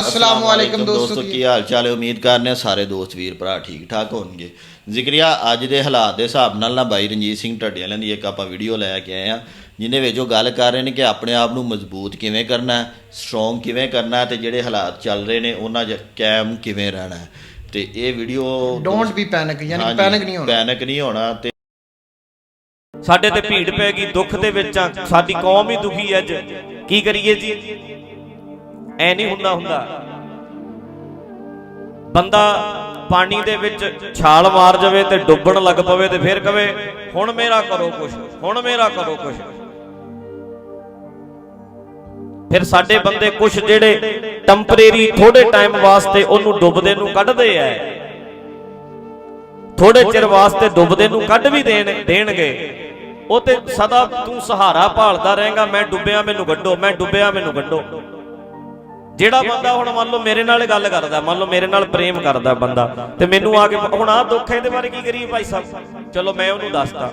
ਅਸਲਾਮ ਵਾਲੇਕਮ ਦੋਸਤੋ ਕੀ ਹਾਲ ਚਾਲ ਹੈ? ਉਮੀਦ ਕਰਨੇ ਹਾਂ ਸਾਰੇ ਦੋਸਤ ਵੀਰ ਭਰਾ ਠੀਕ ਠਾਕ ਹੋਣਗੇ। ਜ਼ਿਕਰੀਆ ਅੱਜ ਦੇ ਹਾਲਾਤ ਦੇ ਹਿਸਾਬ ਨਾਲ ਨਾ ਬਾਈ ਰਣਜੀਤ ਸਿੰਘ ਢੱਡੀਆਂ ਦੀ ਇੱਕ ਆਪਾਂ ਵੀਡੀਓ ਲੈ ਕੇ ਆਏ ਆ ਜਿਨੇ ਵਿੱਚ ਉਹ ਗੱਲ ਕਰ ਰਹੇ ਨੇ ਕਿ ਆਪਣੇ ਆਪ ਨੂੰ ਮਜ਼ਬੂਤ ਕਿਵੇਂ ਕਰਨਾ ਹੈ ਸਟਰੋਂਗ ਕਿਵੇਂ ਕਰਨਾ ਹੈ ਤੇ ਜਿਹੜੇ ਹਾਲਾਤ ਚੱਲ ਰਹੇ ਨੇ ਉਹਨਾਂ 'ਚ ਕਾਇਮ ਕਿਵੇਂ ਰਹਿਣਾ ਹੈ। ਤੇ ਇਹ ਵੀਡੀਓ ਡੋਂਟ ਬੀ ਪੈਨਿਕ ਯਾਨੀ ਪੈਨਿਕ ਨਹੀਂ ਹੋਣਾ। ਪੈਨਿਕ ਨਹੀਂ ਹੋਣਾ ਤੇ ਸਾਡੇ ਤੇ ਭੀੜ ਪੈ ਗਈ ਦੁੱਖ ਦੇ ਵਿੱਚ ਸਾਡੀ ਕੌਮ ਹੀ ਦੁਖੀ ਅੱਜ। ਕੀ ਕਰੀਏ ਜੀ? ਐ ਨਹੀਂ ਹੁੰਦਾ ਹੁੰਦਾ। ਬੰਦਾ ਪਾਣੀ ਦੇ ਵਿੱਚ ਛਾਲ ਮਾਰ ਜਾਵੇ ਤੇ ਡੁੱਬਣ ਲੱਗ ਪਵੇ ਤੇ ਫਿਰ ਕਵੇ, ਹੁਣ ਮੇਰਾ ਕਰੋ ਕੁਛ, ਹੁਣ ਮੇਰਾ ਕਰੋ ਕੁਛ। ਫਿਰ ਸਾਡੇ ਬੰਦੇ ਕੁਛ ਜਿਹੜੇ ਟੈਂਪਰੇਰੀ ਥੋੜੇ ਟਾਈਮ ਵਾਸਤੇ ਉਹਨੂੰ ਡੁੱਬਦੇ ਨੂੰ ਕੱਢਦੇ ਐ। ਥੋੜੇ ਚਿਰ ਵਾਸਤੇ ਡੁੱਬਦੇ ਨੂੰ ਕੱਢ ਵੀ ਦੇਣ, ਦੇਣਗੇ। ਉਹ ਤੇ ਸਦਾ ਤੂੰ ਸਹਾਰਾ ਭਾਲਦਾ ਰਹੇਗਾ, ਮੈਂ ਡੁੱਬਿਆ, ਮੈਨੂੰ ਕੱਢੋ, ਮੈਂ ਡੁੱਬਿਆ, ਮੈਨੂੰ ਕੱਢੋ। ਜਿਹੜਾ ਬੰਦਾ ਹੁਣ ਮੰਨ ਲਓ ਮੇਰੇ ਨਾਲ ਗੱਲ ਕਰਦਾ, ਮੰਨ ਲਓ ਮੇਰੇ ਨਾਲ ਪ੍ਰੇਮ ਕਰਦਾ ਬੰਦਾ, ਤੇ ਮੈਨੂੰ ਆ ਕੇ ਹੁਣ ਆਹ ਦੁੱਖ ਇਹਦੇ ਬਾਰੇ ਕੀ ਕਰੀਏ ਭਾਈ ਸਾਹਿਬ? ਚਲੋ ਮੈਂ ਉਹਨੂੰ ਦੱਸਦਾ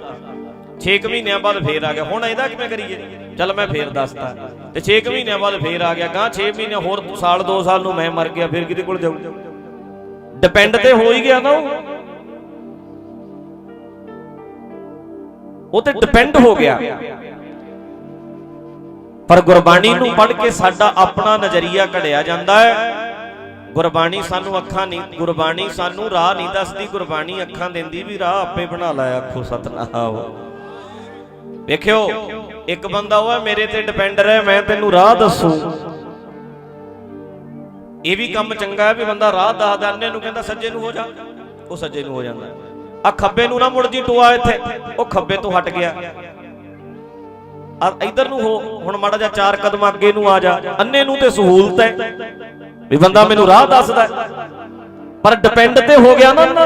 6 ਮਹੀਨਿਆਂ ਬਾਅਦ ਫੇਰ ਆ ਗਿਆ। ਹੁਣ ਇਹਦਾ ਕਿਵੇਂ ਕਰੀਏ? ਚਲ ਮੈਂ ਫੇਰ ਦੱਸਦਾ ਤੇ 6 ਮਹੀਨਿਆਂ ਬਾਅਦ ਫੇਰ ਆ ਗਿਆ। ਗਾਂ 6 ਮਹੀਨੇ ਹੋਰ ਸਾਲ 2 ਸਾਲ ਨੂੰ ਮੈਂ ਮਰ ਗਿਆ, ਫਿਰ ਕਿਹਦੇ ਕੋਲ ਜਾਊ? ਡਿਪੈਂਡ ਤੇ ਹੋ ਹੀ ਗਿਆ ਨਾ ਉਹ। ਉਹ ਤੇ ਡਿਪੈਂਡ ਹੋ ਗਿਆ। ਪਰ ਗੁਰਬਾਣੀ ਨੂੰ ਪੜ੍ਹ ਕੇ ਸਾਡਾ ਆਪਣਾ ਨਜ਼ਰੀਆ ਘੜਿਆ ਜਾਂਦਾ ਹੈ। ਗੁਰਬਾਣੀ ਸਾਨੂੰ ਅੱਖਾਂ ਨਹੀਂ, ਗੁਰਬਾਣੀ ਸਾਨੂੰ ਰਾਹ ਨਹੀਂ ਦੱਸਦੀ, ਗੁਰਬਾਣੀ ਅੱਖਾਂ ਦਿੰਦੀ ਵੀ ਰਾਹ ਆਪੇ ਬਣਾ ਲਾਇਆ ਆਖੋ ਸਤਨਾਮ। ਵੇਖਿਓ, ਇੱਕ ਬੰਦਾ ਉਹ ਹੈ, ਮੇਰੇ ਤੇ ਡਿਪੈਂਡ ਰਹਿ, ਮੈਂ ਤੈਨੂੰ ਰਾਹ ਦੱਸੂ। ਇਹ ਵੀ ਕੰਮ ਚੰਗਾ ਹੈ ਵੀ ਬੰਦਾ ਰਾਹ ਦੱਸਦਾ, ਅੰਨੇ ਨੂੰ ਕਹਿੰਦਾ ਸੱਜੇ ਨੂੰ ਹੋ ਜਾ। ਉਹ ਸੱਜੇ ਨੂੰ ਹੋ ਜਾਂਦਾ। ਆ ਖੱਬੇ ਨੂੰ ਨਾ ਮੁੜ ਜੀ ਟੋਆ ਇੱਥੇ, ਉਹ ਖੱਬੇ ਤੋਂ ਹਟ ਗਿਆ। ਆ ਇਧਰ ਨੂੰ ਹੋ, ਹੁਣ ਮਾੜਾ ਜਿਹਾ ਚਾਰ ਕਦਮ ਅੱਗੇ ਨੂੰ ਆ ਜਾ। ਅੰਨੇ ਨੂੰ ਤੇ ਸਹੂਲਤ ਹੈ। ਵੀ ਬੰਦਾ ਮੈਨੂੰ ਰਾਹ ਦੱਸਦਾ ਪਰ ਡਿਪੈਂਡ ਤੇ ਹੋ ਗਿਆ ਨਾ ਨਾ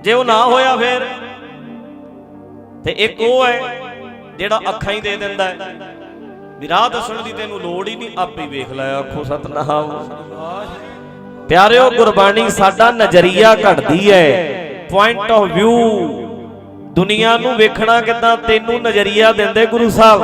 ਜੇ ਉਹ ਨਾ ਹੋਇਆ ਫੇਰ, ਤੇ ਇੱਕ ਉਹ ਹੈ ਜਿਹੜਾ ਅੱਖਾਂ ਹੀ ਦੇ ਦਿੰਦਾ ਹੈ। ਵੀ ਰਾਹ ਦੱਸਣ ਦੀ ਤੈਨੂੰ ਲੋੜ ਹੀ ਨਹੀਂ, ਆਪੇ ਵੇਖ ਲੈ ਆਖੋ ਸਤਨਾਮ। ਪਿਆਰਿਓ, ਗੁਰਬਾਣੀ ਸਾਡਾ ਨਜ਼ਰੀਆ ਘੜਦੀ ਹੈ। ਪੁਆਇੰਟ ਆਫ View ਦੁਨੀਆ ਨੂੰ ਵੇਖਣਾ ਕਿਦਾਂ ਤੈਨੂੰ ਨਜ਼ਰੀਆ ਦਿੰਦੇ ਗੁਰੂ ਸਾਹਿਬ?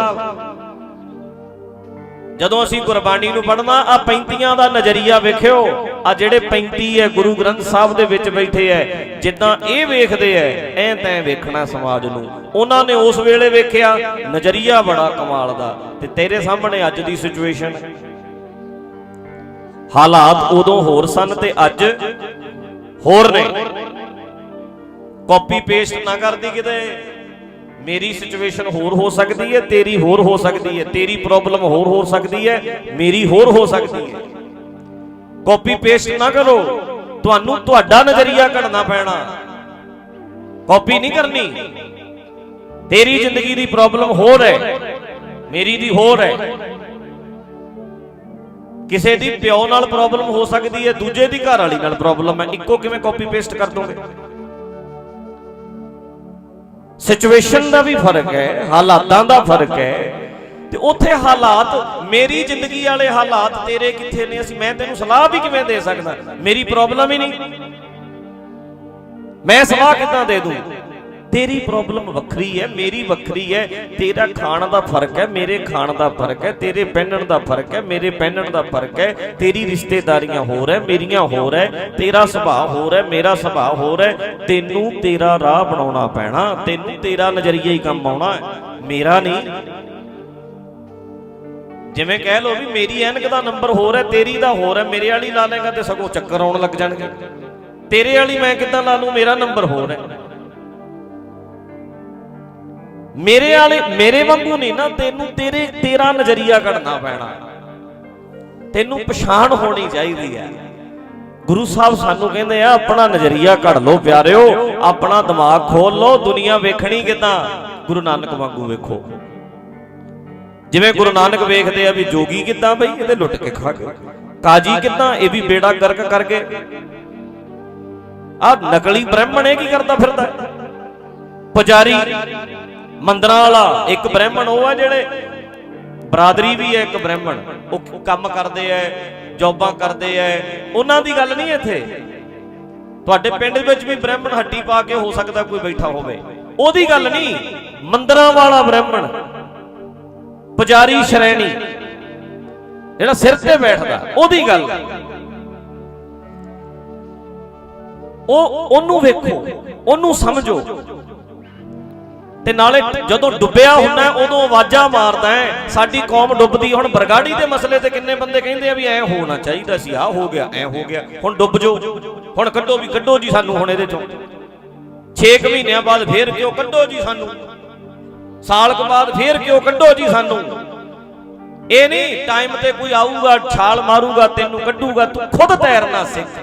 ਜਦੋਂ ਅਸੀਂ ਗੁਰਬਾਣੀ ਨੂੰ ਪੜ੍ਹਨਾ ਆ 35 ਦਾ ਨਜ਼ਰੀਆ ਵੇਖਿਓ। ਆ ਜਿਹੜੇ 35 ਹੈ, ਗੁਰੂ ਗ੍ਰੰਥ ਸਾਹਿਬ ਦੇ ਵਿੱਚ ਬੈਠੇ ਐ, ਜਿੱਦਾਂ ਇਹ ਵੇਖਦੇ ਐ ਐ ਤੈਂ ਵੇਖਣਾ ਸਮਾਜ ਨੂੰ। ਉਹਨਾਂ ਨੇ ਉਸ ਵੇਲੇ ਵੇਖਿਆ, ਨਜ਼ਰੀਆ ਬੜਾ ਕਮਾਲ ਦਾ। ਤੇ ਤੇਰੇ ਸਾਹਮਣੇ ਅੱਜ ਦੀ ਸਿਚੁਏਸ਼ਨ ਹਾਲਾਤ ਉਦੋਂ ਹੋਰ ਸਨ ਤੇ ਅੱਜ ਹੋਰ ਨੇ। ਕਾਪੀ ਪੇਸਟ ਨਾ ਕਰਦੀ ਕਿਤੇ। ਮੇਰੀ ਸਿਚੁਏਸ਼ਨ ਹੋਰ ਹੋ ਸਕਦੀ ਹੈ, ਤੇਰੀ ਹੋਰ ਹੋ ਸਕਦੀ ਹੈ, ਤੇਰੀ ਪ੍ਰੋਬਲਮ ਹੋਰ ਹੋ ਸਕਦੀ ਹੈ, ਮੇਰੀ ਹੋਰ ਹੋ ਸਕਦੀ ਹੈ। ਕਾਪੀ ਪੇਸਟ ਨਾ ਕਰੋ, ਤੁਹਾਨੂੰ ਤੁਹਾਡਾ ਨਜ਼ਰੀਆ ਘੜਨਾ ਪੈਣਾ। ਕਾਪੀ ਨਹੀਂ ਕਰਨੀ। ਤੇਰੀ ਜ਼ਿੰਦਗੀ ਦੀ ਪ੍ਰੋਬਲਮ ਹੋਰ ਹੈ, ਮੇਰੀ ਦੀ ਹੋਰ ਹੈ। ਕਿਸੇ ਦੀ ਪਿਓ ਨਾਲ ਪ੍ਰੋਬਲਮ ਹੋ ਸਕਦੀ ਹੈ, ਦੂਜੇ ਦੀ ਘਰ ਵਾਲੀ ਨਾਲ ਪ੍ਰੋਬਲਮ ਹੈ। ਇੱਕੋ ਕਿਵੇਂ ਕਾਪੀ ਪੇਸਟ ਕਰ ਦੋਗੇ? ਸਿਚੁਏਸ਼ਨ ਦਾ ਵੀ ਫ਼ਰਕ ਹੈ ਹਾਲਾਤਾਂ ਦਾ ਫ਼ਰਕ ਹੈ। ਤੇ ਉੱਥੇ ਹਾਲਾਤ ਮੇਰੀ ਜ਼ਿੰਦਗੀ ਵਾਲੇ ਹਾਲਾਤ ਤੇਰੇ ਕਿੱਥੇ ਨੇ? ਅਸੀਂ ਮੈਂ ਤੈਨੂੰ ਸਲਾਹ ਵੀ ਕਿਵੇਂ ਦੇ ਸਕਦਾ? ਮੇਰੀ ਪ੍ਰੋਬਲਮ ਹੀ ਨਹੀਂ। ਮੈਂ ਸਲਾਹ ਕਿੱਦਾਂ ਦੇ ਦੂੰ? ਤੇਰੀ ਪ੍ਰੋਬਲਮ ਵੱਖਰੀ ਹੈ, ਮੇਰੀ ਵੱਖਰੀ ਹੈ, ਤੇਰਾ ਖਾਣ ਦਾ ਫ਼ਰਕ ਹੈ, ਮੇਰੇ ਖਾਣ ਦਾ ਫ਼ਰਕ ਹੈ, ਤੇਰੇ ਪਹਿਨਣ ਦਾ ਫ਼ਰਕ ਹੈ, ਮੇਰੇ ਪਹਿਨਣ ਦਾ ਫ਼ਰਕ ਹੈ, ਤੇਰੀ ਰਿਸ਼ਤੇਦਾਰੀਆਂ ਹੋਰ ਹੈ, ਮੇਰੀਆਂ ਹੋਰ ਹੈ, ਤੇਰਾ ਸੁਭਾਅ ਹੋਰ ਹੈ, ਮੇਰਾ ਸੁਭਾਅ ਹੋਰ ਹੈ, ਤੈਨੂੰ ਤੇਰਾ ਰਾਹ ਬਣਾਉਣਾ ਪੈਣਾ, ਤੈਨੂੰ ਤੇਰਾ ਨਜ਼ਰੀਆ ਹੀ ਕੰਮ ਆਉਣਾ ਮੇਰਾ ਨਹੀਂ। ਜਿਵੇਂ ਕਹਿ ਲੋ ਵੀ ਮੇਰੀ ਐਨਕ ਦਾ ਨੰਬਰ ਹੋਰ ਹੈ, ਤੇਰੀ ਦਾ ਹੋਰ ਹੈ, ਮੇਰੇ ਵਾਲੀ ਲਾ ਲੇਗਾ ਤੇ ਸਗੋਂ ਚੱਕਰ ਆਉਣ ਲੱਗ ਜਾਣਗੇ। ਤੇਰੇ ਵਾਲੀ ਮੈਂ ਕਿੱਦਾਂ ਲਾ ਲੂੰ ਮੇਰਾ ਨੰਬਰ ਹੋਰ ਹੈ। ਮੇਰੇ ਵਾਲੇ ਮੇਰੇ ਵਾਂਗੂ ਨਹੀਂ ਨਾ ਤੈਨੂੰ ਤੇਰੇ ਤੇਰਾ ਨਜ਼ਰੀਆ ਘੜਨਾ ਪੈਣਾ। ਤੈਨੂੰ ਪਛਾਣ ਹੋਣੀ ਚਾਹੀਦੀ ਹੈ। ਗੁਰੂ ਸਾਹਿਬ ਸਾਨੂੰ ਕਹਿੰਦੇ ਆ ਆਪਣਾ ਨਜ਼ਰੀਆ ਘੜ ਲਓ ਪਿਆਰਿਓ ਆਪਣਾ ਦਿਮਾਗ ਖੋਲ ਲਓ ਦੁਨੀਆ ਵੇਖਣੀ ਕਿਦਾਂ? ਗੁਰੂ ਨਾਨਕ ਵਾਂਗੂ ਵੇਖੋ। ਜਿਵੇਂ ਗੁਰੂ ਨਾਨਕ ਵੇਖਦੇ ਆ ਵੀ ਜੋਗੀ ਕਿਦਾਂ ਬਈ? ਇਹਦੇ ਲੁੱਟ ਕੇ ਖਾ ਗਏ। ਕਾਜੀ ਕਿਦਾਂ? ਇਹ ਵੀ ਬੇੜਾ ਗਰਕ ਕਰਕੇ। ਆ ਨਕਲੀ ਬ੍ਰਾਹਮਣ ਇਹ ਕੀ ਕਰਦਾ ਫਿਰਦਾ? ਪੁਜਾਰੀ ਮੰਦਰਾਂ ਵਾਲਾ, ਇੱਕ ਬ੍ਰਾਹਮਣ, ਉਹ ਆ ਜਿਹੜੇ ਬਰਾਦਰੀ ਵੀ ਹੈ ਇੱਕ ਬ੍ਰਾਹਮਣ। ਉਹ ਕੰਮ ਕਰਦੇ ਐ, ਜੌਬਾਂ ਕਰਦੇ ਐ। ਉਹਨਾਂ ਦੀ ਗੱਲ ਨਹੀਂ ਇੱਥੇ। ਤੁਹਾਡੇ ਪਿੰਡ ਵਿੱਚ ਵੀ ਬ੍ਰਾਹਮਣ ਹੱਟੀ ਪਾ ਕੇ ਹੋ ਸਕਦਾ ਕੋਈ ਬੈਠਾ ਹੋਵੇ। ਉਹਦੀ ਗੱਲ ਨਹੀਂ, ਮੰਦਰਾਂ ਵਾਲਾ ਬ੍ਰਾਹਮਣ, ਪੁਜਾਰੀ ਸ਼੍ਰੇਣੀ, ਜਿਹੜਾ ਸਿਰ ਤੇ ਬੈਠਦਾ, ਉਹਦੀ ਗੱਲ। ਉਹ, ਉਹਨੂੰ ਵੇਖੋ, ਉਹਨੂੰ ਸਮਝੋ। ਤੇ ਨਾਲੇ ਜਦੋਂ ਡੁੱਬਿਆ ਹੁੰਦਾ ਉਦੋਂ ਆਵਾਜ਼ਾਂ ਮਾਰਦਾ ਹੈ। ਸਾਡੀ ਕੌਮ ਡੁੱਬਦੀ ਹੁਣ ਬਰਗਾੜੀ ਦੇ ਮਸਲੇ ਤੇ ਕਿੰਨੇ ਬੰਦੇ ਕਹਿੰਦੇ ਆ ਵੀ ਐ ਹੋਣਾ ਚਾਹੀਦਾ ਸੀ ਆ ਹੋ ਗਿਆ, ਐ ਹੋ ਗਿਆ। ਹੁਣ ਡੁੱਬ ਜੋ ਹੁਣ ਕੱਢੋ ਵੀ, ਕੱਢੋ ਜੀ ਸਾਨੂੰ ਹੁਣ ਇਹਦੇ ਚੋਂ। 6 ਮਹੀਨਿਆਂ ਬਾਅਦ ਫੇਰ ਕਿਉਂ ਕੱਢੋ ਜੀ ਸਾਨੂੰ? ਸਾਲ ਕੁ ਬਾਅਦ ਫੇਰ ਕਿਉਂ ਕੱਢੋ ਜੀ ਸਾਨੂੰ? ਇਹ ਨਹੀਂ ਟਾਈਮ ਤੇ ਕੋਈ ਆਊਗਾ, ਛਾਲ ਮਾਰੂਗਾ, ਤੈਨੂੰ ਕੱਢੂਗਾ, ਤੂੰ ਖੁਦ ਤੈਰਨਾ ਸਿੱਖ।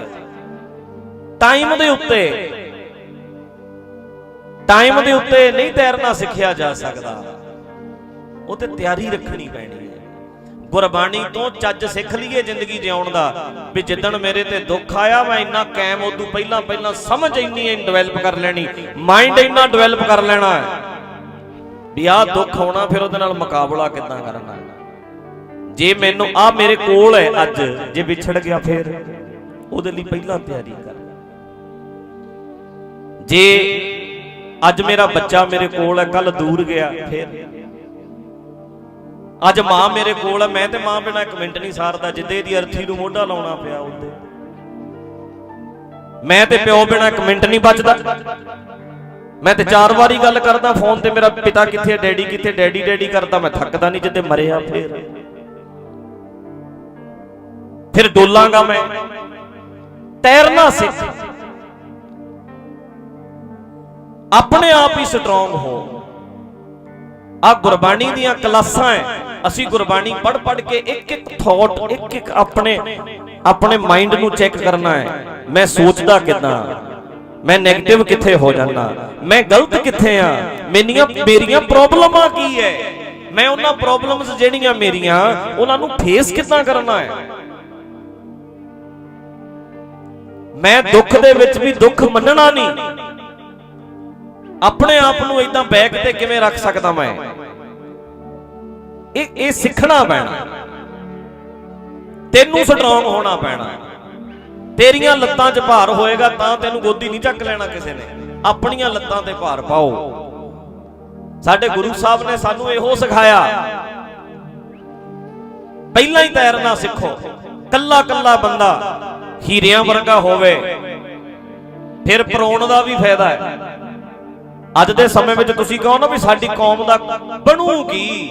ਟਾਈਮ ਦੇ ਉੱਤੇ ਟਾਈਮ ਦੇ ਉੱਤੇ ਨਹੀਂ ਤੈਰਨਾ ਸਿੱਖਿਆ ਜਾ ਸਕਦਾ। ਉਹ ਤੇ ਤਿਆਰੀ ਰੱਖਣੀ ਪੈਣੀ ਹੈ। ਗੁਰਬਾਣੀ ਤੋਂ ਚੱਜ ਸਿੱਖ ਲਈਏ ਜ਼ਿੰਦਗੀ ਜਿਉਣ ਦਾ। ਵੀ ਜਿੱਦਣ ਮੇਰੇ ਤੇ ਦੁੱਖ ਆਇਆ ਮੈਂ ਇੰਨਾ ਕਾਇਮ ਉਦੋਂ ਪਹਿਲਾਂ ਪਹਿਲਾਂ ਸਮਝ ਇੰਨੀ ਡਿਵੈਲਪ ਕਰ ਲੈਣੀ। ਮਾਈਂਡ ਇੰਨਾ ਡਿਵੈਲਪ ਕਰ ਲੈਣਾ ਵੀ ਆਹ ਦੁੱਖ ਆਉਣਾ ਫਿਰ ਉਹਦੇ ਨਾਲ ਮੁਕਾਬਲਾ ਕਿੱਦਾਂ ਕਰਨਾ ਜੇ ਮੈਨੂੰ ਆ ਮੇਰੇ ਕੋਲ ਹੈ ਅੱਜ ਜੇ ਵਿਛੜ ਗਿਆ ਫਿਰ ਉਹਦੇ ਲਈ ਪਹਿਲਾਂ ਤਿਆਰੀ ਕਰ। ਜੇ ਅੱਜ ਮੇਰਾ ਬੱਚਾ ਮੇਰੇ ਕੋਲ ਹੈ ਕੱਲ ਦੂਰ ਗਿਆ, ਫਿਰ। ਅੱਜ ਮਾਂ ਮੇਰੇ ਕੋਲ ਹੈ, ਮੈਂ ਤੇ ਮਾਂ ਬਿਨਾ ਇੱਕ ਮਿੰਟ ਨਹੀਂ ਸਾਰਦਾ, ਜਿੱਦੇ ਦੀ ਅਰਥੀ ਨੂੰ ਮੋਢਾ ਲਾਉਣਾ ਪਿਆ ਉਹਦੇ ਮੈਂ ਤੇ ਪਿਓ ਬਿਨਾ ਇੱਕ ਮਿੰਟ ਨਹੀਂ ਬਚਦਾ। ਮੈਂ ਤੇ ਚਾਰ ਵਾਰੀ ਗੱਲ ਕਰਦਾ, ਫੋਨ ਤੇ ਮੇਰਾ ਪਿਤਾ ਕਿੱਥੇ ਡੈਡੀ ਕਿੱਥੇ ਡੈਡੀ ਡੈਡੀ ਕਰਦਾ, ਮੈਂ ਥੱਕਦਾ ਨਹੀਂ ਜਿੱਦੇ ਮਰਿਆ ਫਿਰ। ਫਿਰ ਡੋਲਾਂਗਾ ਮੈਂ। ਤੈਰਨਾ ਸਿੱਖ। ਆਪਣੇ ਆਪ ਹੀ ਸਟਰੋਂਗ ਹੋ। ਆ ਗੁਰਬਾਣੀ ਦੀਆਂ ਕਲਾਸਾਂ ਹੈ ਅਸੀਂ ਗੁਰਬਾਣੀ ਪੜ੍ਹ ਪੜ੍ਹ ਕੇ ਇੱਕ ਇੱਕ ਥਾਟ ਇੱਕ ਇੱਕ ਆਪਣੇ ਆਪਣੇ ਮਾਈਂਡ ਨੂੰ ਚੈੱਕ ਕਰਨਾ ਹੈ ਮੈਂ ਸੋਚਦਾ ਕਿਦਾਂ? ਮੈਂ 네ਗੇਟਿਵ ਕਿੱਥੇ ਹੋ ਜਾਂਦਾ? ਮੈਂ ਗਲਤ ਕਿੱਥੇ ਆ? ਮੇਰੀਆਂ ਮੇਰੀਆਂ ਪ੍ਰੋਬਲਮਾਂ ਕੀ ਹੈ ਮੈਂ ਉਹਨਾਂ ਪ੍ਰੋਬਲਮਸ ਜਿਹੜੀਆਂ ਮੇਰੀਆਂ, ਉਹਨਾਂ ਨੂੰ ਫੇਸ ਕਿੱਦਾਂ ਕਰਨਾ ਹੈ ਮੈਂ ਦੁੱਖ ਦੇ ਵਿੱਚ ਵੀ ਦੁੱਖ ਮੰਨਣਾ ਨਹੀਂ। ਆਪਣੇ ਆਪ ਨੂੰ ਇਦਾਂ ਬੈਕ ਤੇ ਕਿਵੇਂ ਰੱਖ ਸਕਦਾ ਮੈਂ? ਇਹ ਇਹ ਸਿੱਖਣਾ ਪੈਣਾ। ਤੈਨੂੰ ਸਟਰੋਂਗ ਹੋਣਾ ਪੈਣਾ। ਤੇਰੀਆਂ ਲੱਤਾਂ 'ਚ ਭਾਰ ਹੋਏਗਾ ਤਾਂ ਤੈਨੂੰ ਗੋਦੀ ਨਹੀਂ ਚੱਕ ਲੈਣਾ ਕਿਸੇ ਨੇ। ਆਪਣੀਆਂ ਲੱਤਾਂ ਤੇ ਭਾਰ ਪਾਓ। ਸਾਡੇ ਗੁਰੂ ਸਾਹਿਬ ਨੇ ਸਾਨੂੰ ਇਹੋ ਸਿਖਾਇਆ। ਪਹਿਲਾਂ ਹੀ ਤੈਰਨਾ ਸਿੱਖੋ। ਕੱਲਾ ਕੱਲਾ ਬੰਦਾ ਹੀਰਿਆਂ ਵਰਗਾ ਹੋਵੇ। ਫਿਰ ਪਰੋਣ ਦਾ ਵੀ ਫਾਇਦਾ ਹੈ। ਅੱਜ ਦੇ ਸਮੇਂ ਵਿੱਚ ਤੁਸੀਂ ਕਹੋ ਨਾ ਵੀ ਸਾਡੀ ਕੌਮ ਦਾ ਬਣੂਗੀ।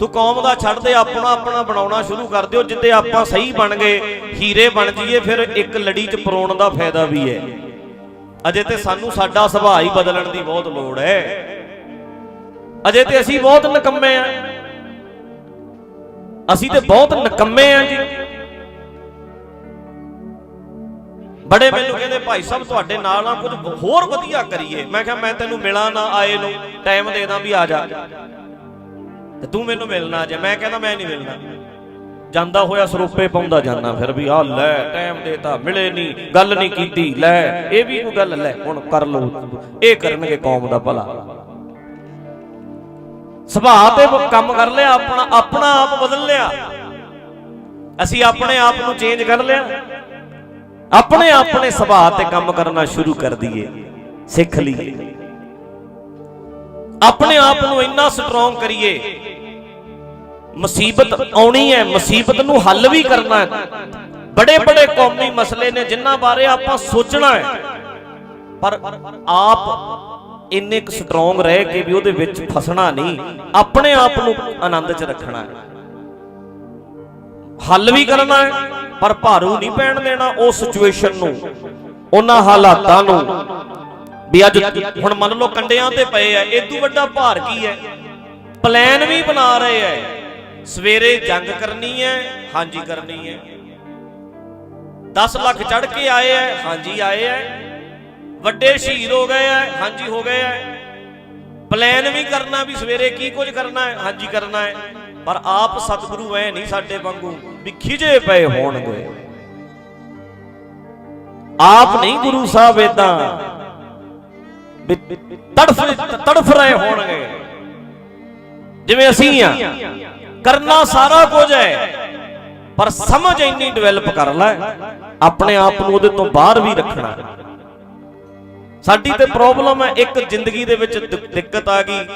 ਤੂੰ ਕੌਮ ਦਾ ਛੱਡ ਦੇ, ਆਪਣਾ ਆਪਣਾ ਬਣਾਉਣਾ ਸ਼ੁਰੂ ਕਰ ਦਿਓ ਜਿੱਦੇ ਆਪਾਂ ਸਹੀ ਬਣ ਗਏ, ਹੀਰੇ ਬਣ ਜਾਈਏ, ਫਿਰ ਇੱਕ ਲੜੀ 'ਚ ਪਰੋਣ ਦਾ ਫਾਇਦਾ ਵੀ ਹੈ। ਅਜੇ ਤੇ ਸਾਨੂੰ ਸਾਡਾ ਸੁਭਾਅ ਹੀ ਬਦਲਣ ਦੀ ਬਹੁਤ ਲੋੜ ਹੈ। ਅਜੇ ਤੇ ਅਸੀਂ ਬਹੁਤ ਨਕੰਮੇ ਆ। ਅਸੀਂ ਤੇ ਬਹੁਤ ਨਕੰਮੇ ਆ ਜੀ। ਬੜੇ ਮੈਨੂੰ ਕਹਿੰਦੇ, ਭਾਈ ਸਾਹਿਬ, ਤੁਹਾਡੇ ਨਾਲ ਆ ਕੁਝ ਹੋਰ ਵਧੀਆ ਕਰੀਏ। ਮੈਂ ਕਿਹਾ, ਮੈਂ ਤੈਨੂੰ ਮਿਲਾਂ ਨਾ ਆਏ ਨੂੰ, ਟਾਈਮ ਦੇ ਦਾਂ ਵੀ ਆ ਜਾ। ਤੇ ਤੂੰ ਮੈਨੂੰ ਮਿਲਣਾ ਜੇ। ਮੈਂ ਕਹਿੰਦਾ, ਮੈਂ ਨਹੀਂ ਮਿਲਣਾ। ਜਾਂਦਾ ਹੋਇਆ ਸਰੂਪੇ ਪਾਉਂਦਾ ਜਾਂਦਾ, ਫਿਰ ਵੀ, ਆ ਲੈ, ਟਾਈਮ ਦੇਤਾ ਮਿਲੇ ਨਹੀਂ ਗੱਲ ਨਹੀਂ ਕੀਤੀ, ਲੈ, ਇਹ ਵੀ ਕੋਈ ਗੱਲ, ਲੈ, ਹੁਣ ਕਰ ਲਓ, ਇਹ ਕਰਨਗੇ ਕੌਮ ਦਾ ਭਲਾ। ਸੁਭਾਅ ਤੇ ਕੰਮ ਕਰ ਲਿਆ, ਆਪਣਾ ਆਪਣਾ ਆਪ ਬਦਲ ਲਿਆ। ਅਸੀਂ ਆਪਣੇ ਆਪ ਨੂੰ ਚੇਂਜ ਕਰ ਲਿਆ। ਆਪਣੇ ਆਪਣੇ ਸੁਭਾਅ ਤੇ ਕੰਮ ਕਰਨਾ ਸ਼ੁਰੂ ਕਰ ਦਈਏ। ਸਿੱਖ ਲਈਏ। ਆਪਣੇ ਆਪ ਨੂੰ ਇੰਨਾ ਸਟਰੋਂਗ ਕਰੀਏ। ਮੁਸੀਬਤ ਆਉਣੀ ਹੈ। ਮੁਸੀਬਤ ਨੂੰ ਹੱਲ ਵੀ ਕਰਨਾ ਹੈ। ਬੜੇ ਬੜੇ ਕੌਮੀ ਮਸਲੇ ਨੇ ਜਿਨ੍ਹਾਂ ਬਾਰੇ ਆਪਾਂ ਸੋਚਣਾ ਹੈ। ਪਰ ਆਪ ਇੰਨੇ ਕੁ ਸਟਰੋਂਗ ਰਹਿ ਕੇ ਵੀ ਉਹਦੇ ਵਿੱਚ ਫਸਣਾ ਨਹੀਂ। ਆਪਣੇ ਆਪ ਨੂੰ ਆਨੰਦ 'ਚ ਰੱਖਣਾ ਹੈ। ਹੱਲ ਵੀ ਕਰਨਾ ਹੈ। ਪਰ ਭਾਰੂ ਨਹੀਂ ਪੈਣ ਦੇਣਾ ਉਹ ਸਿਚੁਏਸ਼ਨ ਨੂੰ, ਉਹਨਾਂ ਹਾਲਾਤਾਂ ਨੂੰ। ਵੀ ਅੱਜ ਹੁਣ ਮੰਨ ਲਓ ਕੰਡਿਆਂ ਤੇ ਪਏ ਆ ਇਦੋਂ ਵੱਡਾ ਭਾਰ ਕੀ ਹੈ? ਪਲਾਨ ਵੀ ਬਣਾ ਰਹੇ ਐ ਸਵੇਰੇ ਜੰਗ ਕਰਨੀ ਹੈ, ਹਾਂਜੀ ਕਰਨੀ ਹੈ। 10 ਲੱਖ ਚੜ ਕੇ ਆਏ ਐ ਹਾਂਜੀ ਆਏ ਐ ਵੱਡੇ ਸ਼ਹੀਦ ਹੋ ਗਏ ਐ ਹਾਂਜੀ ਹੋ ਗਏ ਐ ਪਲਾਨ ਵੀ ਕਰਨਾ ਵੀ ਸਵੇਰੇ ਕੀ ਕੁਝ ਕਰਨਾ ਹੈ, ਹਾਂਜੀ ਕਰਨਾ ਹੈ। ਪਰ ਆਪ ਸਤਿਗੁਰੂ ਐ ਨਹੀਂ ਸਾਡੇ ਵਾਂਗੂ। ਵੀ ਖਿਜੇ ਪਏ ਹੋਣਗੇ। ਆਪ ਨਹੀਂ ਗੁਰੂ ਸਾਹਿਬ ਇਦਾਂ ਤੜਫ ਤੜਫ ਰਹੇ ਹੋਣਗੇ। ਜਿਵੇਂ ਅਸੀਂ ਆ, ਕਰਨਾ ਸਾਰਾ ਕੁਝ ਹੈ, ਪਰ ਸਮਝ ਇੰਨੀ ਡਿਵੈਲਪ ਕਰ ਲੈ, ਆਪਣੇ ਆਪ ਨੂੰ ਉਹਦੇ ਤੋਂ ਬਾਹਰ ਵੀ ਰੱਖਣਾ। ਸਾਡੀ ਤੇ ਪ੍ਰੋਬਲਮ ਹੈ, ਇੱਕ ਜ਼ਿੰਦਗੀ ਦੇ ਵਿੱਚ ਦਿੱਕਤ ਆ ਗਈ।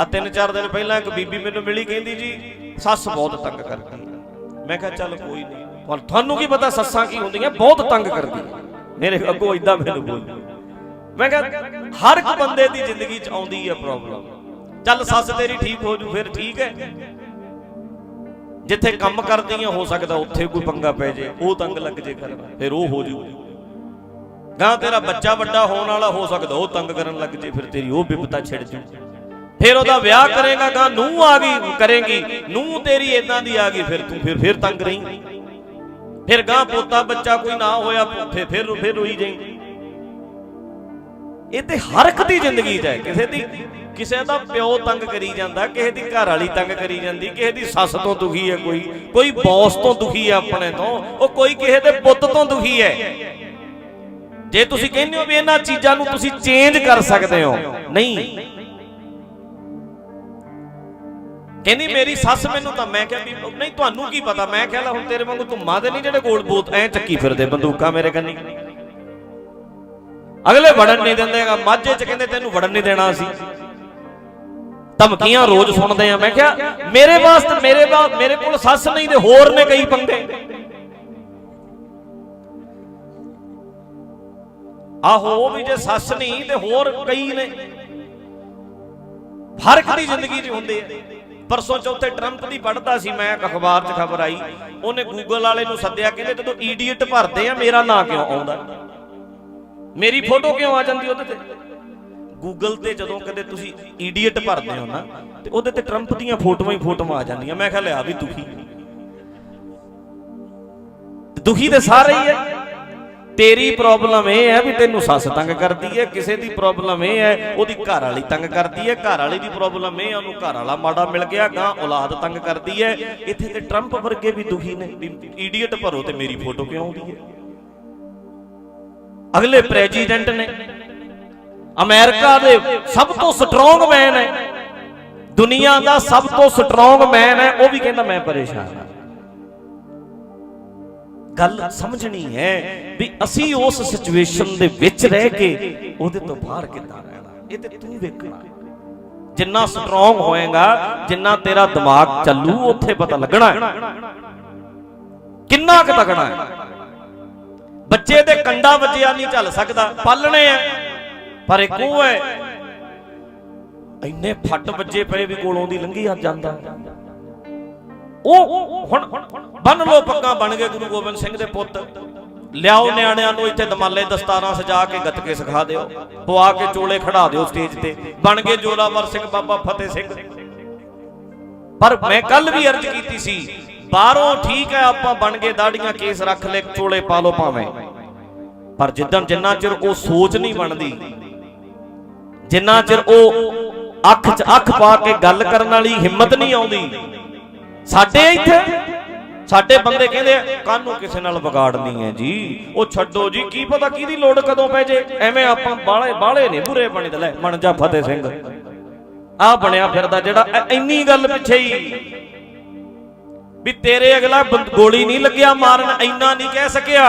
ਆ ਤਿੰਨ ਚਾਰ ਦਿਨ ਪਹਿਲਾਂ ਇੱਕ ਬੀਬੀ ਮੈਨੂੰ ਮਿਲੀ, ਕਹਿੰਦੀ ਜੀ ਸੱਸ ਬਹੁਤ ਤੰਗ ਕਰਦੀ ਮੈਂ ਕਿਹਾ, ਚੱਲ ਕੋਈ ਨਹੀਂ ਪਰ ਤੁਹਾਨੂੰ ਕੀ ਪਤਾ ਸੱਸਾਂ ਕੀ ਹੁੰਦੀਆਂ? ਬਹੁਤ ਤੰਗ ਕਰਦੀਆਂ ਮੇਰੇ ਅੱਗੋਂ ਇਦਾਂ ਮੈਨੂੰ ਬੋਲ। ਮੈਂ ਕਿਹਾ, ਹਰ ਇੱਕ ਬੰਦੇ ਦੀ ਜ਼ਿੰਦਗੀ 'ਚ ਆਉਂਦੀ ਹੈ ਪ੍ਰੋਬਲਮ ਚੱਲ ਸੱਸ ਤੇਰੀ ਠੀਕ ਹੋ ਜੂ, ਫਿਰ ਠੀਕ ਹੈ। ਜਿੱਥੇ ਕੰਮ ਕਰਦੀਆਂ, ਹੋ ਸਕਦਾ ਉੱਥੇ ਕੋਈ ਪੰਗਾ ਪੈ ਜੇ, ਉਹ ਤੰਗ ਲੱਗ ਜੇ ਕਰ ਫਿਰ ਉਹ ਹੋ ਜੂ। ਗਾਂ ਤੇਰਾ ਬੱਚਾ ਵੱਡਾ ਹੋਣ ਵਾਲਾ ਹੋ ਸਕਦਾ, ਉਹ ਤੰਗ ਕਰਨ ਲੱਗ ਜੇ, ਫਿਰ ਤੇਰੀ ਉਹ ਵਿਪਤਾ ਛਿੜ ਜੂ। ਫਿਰ ਉਹਦਾ ਵਿਆਹ ਕਰੇਗਾ ਗਾਂ ਨੂੰ ਆ ਗਈ, ਕਰੇਗੀ। ਨੂੰ ਤੇਰੀ ਇਦਾਂ ਦੀ ਆ ਗਈ, ਫਿਰ ਤੂੰ ਫਿਰ ਫਿਰ ਤੰਗ ਰਹੀ। ਫਿਰ ਗਾਂ ਪੋਤਾ ਬੱਚਾ ਕੋਈ ਨਾ ਹੋਇਆ ਫਿਰ ਫਿਰ ਫਿਰ ਰੋਈ ਜਾਈ। ਇਹ ਤੇ ਹਰ ਇੱਕ ਦੀ ਜ਼ਿੰਦਗੀ 'ਚ ਹੈ। ਕਿਸੇ ਦੀ ਕਿਸੇ ਦਾ ਪਿਓ ਤੰਗ ਕਰੀ ਜਾਂਦਾ, ਕਿਸੇ ਦੀ ਘਰ ਵਾਲੀ ਤੰਗ ਕਰੀ ਜਾਂਦੀ, ਕਿਸੇ ਦੀ ਸੱਸ ਤੋਂ ਦੁਖੀ ਹੈ ਕੋਈ ਕੋਈ ਬੌਸ ਤੋਂ ਦੁਖੀ ਹੈ ਆਪਣੇ ਤੋਂ, ਉਹ ਕੋਈ ਕਿਸੇ ਦੇ ਪੁੱਤ ਤੋਂ ਦੁਖੀ ਹੈ। ਜੇ ਤੁਸੀਂ ਕਹਿੰਦੇ ਹੋ ਵੀ ਇਹਨਾਂ ਚੀਜ਼ਾਂ ਨੂੰ ਤੁਸੀਂ ਚੇਂਜ ਕਰ ਸਕਦੇ ਹੋ, ਨਹੀਂ। ਕਹਿੰਦੀ ਮੇਰੀ ਸੱਸ ਮੈਨੂੰ ਤਾਂ ਮੈਂ ਕਿਹਾ ਵੀ ਨਹੀਂ ਤੁਹਾਨੂੰ ਕੀ ਪਤਾ? ਮੈਂ ਕਿਹਾ ਹੁਣ ਤੇਰੇ ਵਾਂਗੂ ਧੁੰਮਾਂ ਦੇ ਨਹੀਂ ਜਿਹੜੇ ਗੋਲ ਬੋਤ ਐ ਚੱਕੀ ਫਿਰਦੇ ਬੰਦੂਕਾਂ ਮੇਰੇ ਕੰਨੀ। ਅਗਲੇ ਵੜਨ ਨਹੀਂ ਦਿੰਦੇਗਾ ਮਾਝੇ ਚ ਕਹਿੰਦੇ ਤੈਨੂੰ ਵੜਨ ਨਹੀਂ ਦੇਣਾ ਸੀ ਧਮਕੀਆਂ ਰੋਜ਼ ਸੁਣਦੇ ਆ ਮੈਂ ਕਿਹਾ ਮੇਰੇ ਵਾਸਤੇ ਮੇਰੇ ਮੇਰੇ ਕੋਲ ਸੱਸ ਨਹੀਂ ਤੇ ਹੋਰ ਨੇ ਕਈ ਪੰਗੇ। ਆਹੋ ਵੀ ਜੇ ਸੱਸ ਨਹੀਂ ਤੇ ਹੋਰ ਕਈ ਨੇ। ਹਰ ਇੱਕ ਦੀ ਜ਼ਿੰਦਗੀ 'ਚ ਹੁੰਦੇ ਆ। ਪਰਸੋਂ ਚੌਥੇ ਟਰੰਪ ਦੀ ਪੜਦਾ ਸੀ, ਮੈਂ ਇੱਕ ਅਖਬਾਰ 'ਚ ਖਬਰ ਆਈ। ਉਹਨੇ ਗੂਗਲ ਵਾਲੇ ਨੂੰ ਸੱਦਿਆ, ਕਹਿੰਦੇ ਜਦੋਂ ਈਡੀਅਟ ਭਰਦੇ ਆ, ਮੇਰਾ ਨਾਂ ਕਿਉਂ ਆਉਂਦਾ? ਮੇਰੀ ਫੋਟੋ ਕਿਉਂ ਆ ਜਾਂਦੀ ਉਹਦੇ ਤੇ? ਗੂਗਲ ਤੇ ਜਦੋਂ ਕਦੇ ਤੁਸੀਂ ਈਡੀਅਟ ਭਰਦੇ ਹੋ ਨਾ, ਤੇ ਉਹਦੇ ਤੇ ਟਰੰਪ ਦੀਆਂ ਫੋਟੋਆਂ ਹੀ ਫੋਟੋਆਂ ਆ ਜਾਂਦੀਆਂ। ਮੈਂ ਕਿਹਾ ਲਿਆ ਵੀ ਦੁਖੀ। ਦੁਖੀ ਤੇ ਸਾਰੇ ਹੀ ਹੈ ਤੇਰੀ ਪ੍ਰੋਬਲਮ ਇਹ ਹੈ ਵੀ ਤੈਨੂੰ ਸੱਸ ਤੰਗ ਕਰਦੀ ਹੈ, ਕਿਸੇ ਦੀ ਪ੍ਰੋਬਲਮ ਇਹ ਹੈ, ਉਹਦੀ ਘਰ ਵਾਲੀ ਤੰਗ ਕਰਦੀ ਹੈ, ਘਰ ਵਾਲੀ ਦੀ ਪ੍ਰੋਬਲਮ ਇਹ ਹੈ, ਉਹਨੂੰ ਘਰ ਵਾਲਾ ਮਾੜਾ ਮਿਲ ਗਿਆ ਗਾਂ ਔਲਾਦ ਤੰਗ ਕਰਦੀ ਹੈ। ਇੱਥੇ ਤੇ ਟਰੰਪ ਵਰਗੇ ਵੀ ਦੁਖੀ ਨੇ, ਵੀ ਈਡੀਅਟ ਭਰੋ ਤੇ ਮੇਰੀ ਫੋਟੋ ਕਿਉਂ ਆਉਂਦੀ ਹੈ? ਅਗਲੇ ਪ੍ਰੈਜ਼ੀਡੈਂਟ ਨੇ, ਅਮਰੀਕਾ ਦੇ ਸਭ ਤੋਂ ਸਟਰੋਂਗ ਮੈਨ ਹੈ। ਦੁਨੀਆ ਦਾ ਸਭ ਤੋਂ ਸਟਰੋਂਗ ਮੈਨ ਹੈ, ਉਹ ਵੀ ਕਹਿੰਦਾ ਮੈਂ ਪਰੇਸ਼ਾਨ ਹਾਂ। ਗੱਲ ਸਮਝਣੀ ਹੈ ਵੀ ਅਸੀਂ ਉਸ ਸਿਚੁਏਸ਼ਨ ਦੇ ਵਿੱਚ ਰਹਿ ਕੇ ਉਹਦੇ ਤੋਂ ਬਾਹਰ ਕਿੱਦਾਂ ਰਹਿਣਾ? ਇਹ ਤੇ ਤੂੰ ਵੇਖਣਾ। ਜਿੰਨਾ ਸਟਰੋਂਗ ਹੋਏਗਾ, ਜਿੰਨਾ ਤੇਰਾ ਦਿਮਾਗ ਚੱਲੂ, ਉੱਥੇ ਪਤਾ ਲੱਗਣਾ ਹੈ। ਕਿੰਨਾ ਕੁ ਤਗੜਾ ਹੈ। ਬੱਚੇ ਦੇ ਕੰਡਾ ਵੱਜਿਆ ਨਹੀਂ ਚੱਲ ਸਕਦਾ। ਪਾਲਣੇ ਆ। ਪਰ ਇੱਕ ਉਹ ਹੈ, ਇੰਨੇ ਫੱਟ ਵੱਜੇ ਪਏ ਵੀ ਕੋਲੋਂ ਦੀ ਲੰਘੀ ਆ ਜਾਂਦਾ। ਉਹ ਹੁਣ ਬੰਨ ਲੋ ਪੱਗਾਂ ਬਣ ਗਏ ਗੁਰੂ ਗੋਬਿੰਦ ਸਿੰਘ ਦੇ ਪੁੱਤ। ਲਿਆਓ ਨਿਆਣਿਆਂ ਨੂੰ ਇੱਥੇ ਦਮਾਲੇ ਦਸਤਾਰਾਂ ਸਜਾ ਕੇ ਗੱਤਕੇ ਸਿਖਾ ਦਿਓ। ਪਵਾ ਕੇ ਚੋਲੇ ਖੜਾ ਦਿਓ ਸਟੇਜ ਤੇ। ਬਣ ਗਏ ਜੋਰਾਵਰ ਸਿੰਘ, ਬਾਬਾ ਫਤਿਹ ਸਿੰਘ। ਪਰ ਮੈਂ ਕੱਲ ਵੀ ਅਰਜ਼ ਕੀਤੀ ਸੀ, ਬਾਹਰੋਂ ਠੀਕ ਹੈ, ਆਪਾਂ ਬਣ ਗਏ ਦਾੜੀਆਂ, ਕੇਸ ਰੱਖ ਲੈ, ਚੋਲੇ ਪਾ ਲਓ ਭਾਵੇਂ। ਪਰ ਜਿੱਦਣ ਜਿੰਨਾ ਚਿਰ ਉਹ ਸੋਚ ਨਹੀਂ ਬਣਦੀ, ਜਿੰਨਾ ਚਿਰ ਉਹ ਅੱਖ 'ਚ ਅੱਖ ਪਾ ਕੇ ਗੱਲ ਕਰਨ ਵਾਲੀ ਹਿੰਮਤ ਨਹੀਂ ਆਉਂਦੀ ਸਾਡੇ ਇੱਥੇ? ਸਾਡੇ ਬੰਦੇ ਕਹਿੰਦੇ ਕਾਹਨੂੰ ਕਿਸੇ ਨਾਲ ਵਿਗਾੜਨੀ ਹੈ ਜੀ। ਉਹ ਛੱਡੋ ਜੀ, ਕੀ ਪਤਾ ਕਿਹਦੀ ਲੋੜ ਕਦੋਂ ਪੈ ਜੇ। ਐਵੇਂ ਆਪਾਂ ਬਾਲੇ ਬਾਲੇ ਨੇ ਬੁਰੇ ਬਣੇ ਤੇ ਲੈ, ਬਣ ਜਾ ਫਤਿਹ ਸਿੰਘ। ਆ ਬਣਿਆ ਫਿਰਦਾ ਜਿਹੜਾ ਇੰਨੀ ਗੱਲ ਪਿੱਛੇ ਹੀ। ਵੀ ਤੇਰੇ ਅਗਲਾ ਗੋਲੀ ਨਹੀਂ ਲੱਗਿਆ ਮਾਰਨ, ਇੰਨਾ ਨਹੀਂ ਕਹਿ ਸਕਿਆ।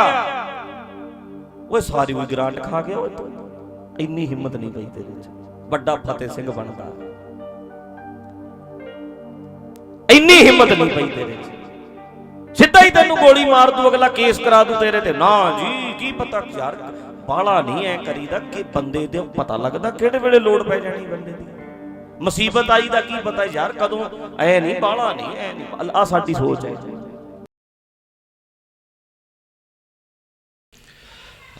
ਓਏ ਸਾਰੀ ਉਹ ਗ੍ਰਾਂਟ ਖਾ ਗਿਆ ਓਏ ਤੂੰ। ਇੰਨੀ ਹਿੰਮਤ ਨਹੀਂ ਪਈ ਤੇਰੇ ਵਿੱਚ ਵੱਡਾ ਫਤਿਹ ਸਿੰਘ ਬਣਦਾ। ਇੰਨੀ ਹਿੰਮਤ ਨਹੀਂ ਪਈ ਤੇਰੇ ਸਿੱਧਾ ਹੀ ਤੈਨੂੰ ਗੋਲੀ ਮਾਰ ਦੂ, ਅਗਲਾ ਕੇਸ ਕਰਾ ਦੂ ਤੇਰੇ ਤੇ। ਨਾ ਜੀ, ਕੀ ਪਤਾ ਯਾਰ ਬਾਲਾ ਨਹੀਂ ਐ ਕਰੀਦਾ ਕਿ ਬੰਦੇ ਦੇ ਪਤਾ ਲੱਗਦਾ ਕਿਹੜੇ ਵੇਲੇ ਲੋੜ ਪੈ ਜਾਣੀ ਬੰਦੇ ਦੀ। ਮੁਸੀਬਤ ਆਈ ਦਾ ਕੀ ਪਤਾ ਯਾਰ, ਕਦੋਂ? ਐ ਨਹੀਂ ਬਾਲਾ ਨਹੀਂ, ਐ ਨਹੀਂ। ਆ ਸਾਡੀ ਸੋਚ ਹੈ।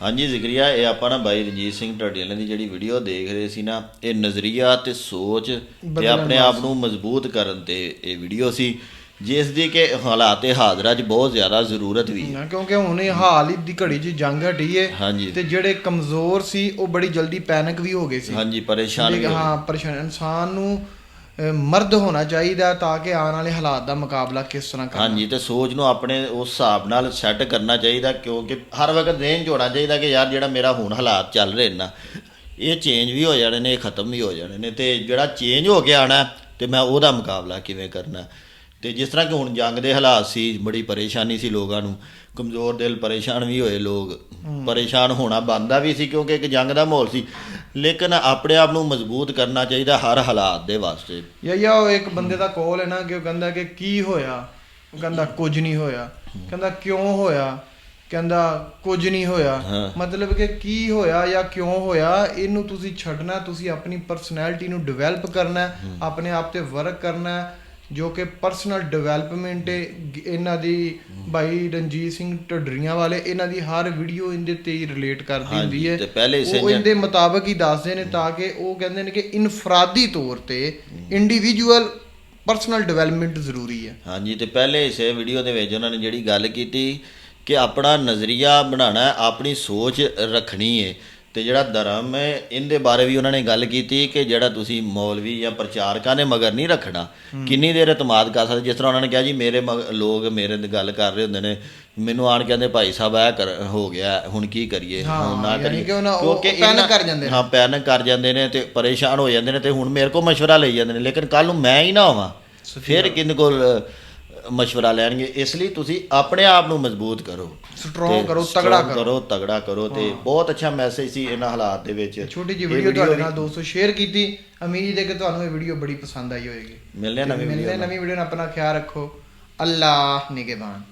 ਹਾਂਜੀ ਜ਼ਿਕਰੀਆ ਇਹ ਆਪਾਂ ਨਾ ਬਾਈ ਰਣਜੀਤ ਸਿੰਘ ਢੱਡੀਆਂ ਦੀ ਜਿਹੜੀ ਵੀਡੀਓ ਦੇਖ ਰਹੇ ਸੀ ਨਾ ਇਹ ਨਜ਼ਰੀਆ ਤੇ ਸੋਚ ਤੇ ਆਪਣੇ ਆਪ ਨੂੰ ਮਜ਼ਬੂਤ ਕਰਨ ਤੇ ਇਹ ਵੀਡੀਓ ਸੀ ਜਿਸ ਦੀ ਕਿ ਹਾਲਾਤੇ ਹਾਜ਼ਰਾ 'ਚ ਬਹੁਤ ਜ਼ਿਆਦਾ ਜ਼ਰੂਰਤ ਵੀ ਹੈ ਕਿਉਂਕਿ ਹੁਣ ਇਹ ਹਾਲ ਹੀ ਦੀ ਘੜੀ 'ਚ ਜੰਗ ਹਟੀ ਏ। ਤੇ ਜਿਹੜੇ ਕਮਜ਼ੋਰ ਸੀ ਉਹ ਬੜੀ ਜਲਦੀ ਪੈਨਿਕ ਵੀ ਹੋ ਗਏ ਸੀ। ਹਾਂਜੀ ਪਰੇਸ਼ਾਨ ਹੋ ਪਰੇਸ਼ਾਨ ਇਨਸਾਨ ਨੂੰ ਮਰਦ ਹੋਣਾ ਚਾਹੀਦਾ ਤਾਂ ਕਿ ਆਉਣ ਵਾਲੇ ਹਾਲਾਤ ਦਾ ਮੁਕਾਬਲਾ ਕਿਸ ਤਰ੍ਹਾਂ ਕਰਨਾ? ਹਾਂਜੀ ਤੇ ਸੋਚ ਨੂੰ ਆਪਣੇ ਉਸ ਹਿਸਾਬ ਨਾਲ ਸੈੱਟ ਕਰਨਾ ਚਾਹੀਦਾ ਕਿਉਂਕਿ ਹਰ ਵਕਤ ਰੇਂਜ ਹੋਣਾ ਚਾਹੀਦਾ ਕਿ ਯਾਰ ਜਿਹੜਾ ਮੇਰਾ ਹੁਣ ਹਾਲਾਤ ਚੱਲ ਰਹੇ ਨਾ ਇਹ ਚੇਂਜ ਵੀ ਹੋ ਜਾਣੇ ਨੇ ਇਹ ਖਤਮ ਵੀ ਹੋ ਜਾਣੇ ਨੇ ਤੇ ਜਿਹੜਾ ਚੇਂਜ ਹੋ ਕੇ ਆਣਾ ਤੇ ਮੈਂ ਉਹਦਾ ਮੁਕਾਬਲਾ ਕਿਵੇਂ ਕਰਨਾ? ਤੇ ਜਿਸ ਤਰ੍ਹਾਂ ਕਿ ਹੁਣ ਜੰਗ ਦੇ ਹਾਲਾਤ ਸੀ ਬੜੀ ਪਰੇਸ਼ਾਨੀ ਸੀ ਲੋਕਾਂ ਨੂੰ ਕਮਜ਼ੋਰ ਦਿਲ ਪਰੇਸ਼ਾਨ ਵੀ ਹੋਏ ਲੋਕ ਪਰੇਸ਼ਾਨ ਹੋਣਾ ਬੰਦਾ ਵੀ ਸੀ ਕਿਉਂਕਿ ਇੱਕ ਜੰਗ ਦਾ ਮਾਹੌਲ ਸੀ। ਲੇਕਿਨ ਆਪਣੇ ਆਪ ਨੂੰ ਮਜ਼ਬੂਤ ਕਰਨਾ ਚਾਹੀਦਾ ਹਰ ਹਾਲਾਤ ਦੇ ਵਾਸਤੇ। ਯਾ ਯਾ ਉਹ ਇੱਕ ਬੰਦੇ ਦਾ ਕਾਲ ਹੈ ਨਾ ਕਿ ਉਹ ਕਹਿੰਦਾ ਕਿ ਕੀ ਹੋਇਆ? ਉਹ ਕਹਿੰਦਾ ਕੁਝ ਨਹੀਂ ਹੋਇਆ। ਕਹਿੰਦਾ ਕਿਉਂ ਹੋਇਆ? ਕਹਿੰਦਾ ਕੁਝ ਨਹੀਂ ਹੋਇਆ। ਮਤਲਬ ਕਿ ਕੀ ਹੋਇਆ ਜਾਂ ਕਿਉਂ ਹੋਇਆ? ਇਹਨੂੰ ਤੁਸੀਂ ਛੱਡਣਾ ਤੁਸੀਂ ਆਪਣੀ ਪਰਸਨੈਲਿਟੀ ਨੂੰ ਡਿਵੈਲਪ ਕਰਨਾ ਆਪਣੇ ਆਪ ਤੇ ਵਰਕ ਕਰਨਾ ਜੋ ਕਿ ਪਰਸਨਲ ਡਿਵੈਲਪਮੈਂਟ ਇਹਨਾਂ ਦੀ ਭਾਈ ਰਣਜੀਤ ਸਿੰਘ ਢੱਡਰੀਆਂ ਵਾਲੇ ਇਹਨਾਂ ਦੀ ਹਰ ਵੀਡੀਓ ਇਹਦੇ ਤੇ ਹੀ ਰਿਲੇਟ ਕਰਦੀ ਹੁੰਦੀ ਹੈ। ਤੇ ਪਹਿਲੇ ਇਸੇ ਉਹ ਇਹਦੇ ਮੁਤਾਬਕ ਹੀ ਦੱਸਦੇ ਨੇ ਤਾਂ ਕਿ ਉਹ ਕਹਿੰਦੇ ਨੇ ਕਿ ਇਨਫਰਾਦੀ ਤੌਰ ਤੇ ਇੰਡੀਵਿਜੂਅਲ ਪਰਸਨਲ ਡਿਵੈਲਪਮੈਂਟ ਜ਼ਰੂਰੀ ਹੈ। ਹਾਂਜੀ ਤੇ ਪਹਿਲੇ ਹਿੱਸੇ ਵੀਡੀਓ ਦੇ ਵਿੱਚ ਉਹਨਾਂ ਨੇ ਜਿਹੜੀ ਗੱਲ ਕੀਤੀ ਕਿ ਆਪਣਾ ਨਜ਼ਰੀਆ ਬਣਾਉਣਾ ਹੈ, ਆਪਣੀ ਸੋਚ ਰੱਖਣੀ ਹੈ। ਤੇ ਜਿਹੜਾ ਧਰਮ ਹੈ ਇਹਦੇ ਬਾਰੇ ਵੀ ਉਹਨਾਂ ਨੇ ਗੱਲ ਕੀਤੀ ਕਿ ਜਿਹੜਾ ਤੁਸੀਂ ਮੌਲਵੀ ਜਾਂ ਪ੍ਰਚਾਰਕਾਂ ਨੇ ਮਗਰ ਨਹੀਂ ਰੱਖਣਾ ਕਿੰਨੀ ਦੇਰ ਇਤਮਾਦ ਕਰ ਸਕਦੇ? ਜਿਸ ਤਰ੍ਹਾਂ ਉਹਨਾਂ ਨੇ ਕਿਹਾ ਜੀ ਮੇਰੇ ਲੋਕ ਮੇਰੇ ਤੇ ਗੱਲ ਕਰ ਰਹੇ ਹੁੰਦੇ ਨੇ ਮੈਨੂੰ ਆਣ ਕਹਿੰਦੇ ਭਾਈ ਸਾਹਿਬ ਇਹ ਕਰ ਹੋ ਗਿਆ ਹੁਣ ਕੀ ਕਰੀਏ? ਹਾਂ, ਹੁਣ ਨਾ ਕਰੀਏ? ਕਿਉਂਕਿ ਇਹਨਾਂ- ਕਰ ਜਾਂਦੇ। ਹਾਂ ਪੈਨਿਕ ਕਰ ਜਾਂਦੇ ਨੇ ਤੇ ਪਰੇਸ਼ਾਨ ਹੋ ਜਾਂਦੇ ਨੇ ਤੇ ਹੁਣ ਮੇਰੇ ਕੋਲ ਮਸ਼ਵਰਾ ਲਈ ਜਾਂਦੇ ਨੇ ਲੇਕਿਨ ਕੱਲ ਨੂੰ ਮੈਂ ਹੀ ਨਾ ਹੋਵਾਂ ਫਿਰ ਕਿੰਨ ਕੋਲ ਮਸ਼ਵਰਾ ਲੈਣਗੇ ਇਸ ਲਈ ਤੁਸੀਂ ਆਪਣੇ ਆਪ ਨੂੰ ਮਜ਼ਬੂਤ ਕਰੋ। ਤੇ ਕਰੋ, ਤਗੜਾ ਕਰੋ। ਤਗੜਾ ਕਰੋ ਤੇ ਬਹੁਤ ਅੱਛਾ ਮੈਸੇਜ ਸੀ ਇਹਨਾਂ ਹਾਲਾਤ ਦੇ ਵਿੱਚ। ਛੋਟੀ ਜਿਹੀ ਵੀਡੀਓ ਤੁਹਾਡੇ ਨਾਲ ਦੋਸਤੋ ਸ਼ੇਅਰ ਕੀਤੀ। ਉਮੀਦ ਹੈ ਕਿ ਤੁਹਾਨੂੰ ਇਹ ਵੀਡੀਓ ਬੜੀ ਪਸੰਦ ਆਈ ਹੋਵੇਗੀ ਮਿਲਦੇ ਵੀਡੀਓ ਨਵੀਂ ਵੀਡੀਓ ਨਾਲ। ਆਪਣਾ ਖਿਆਲ ਰੱਖੋ। ਅੱਲਾਹ ਨਿਗਹਿਬਾਨ।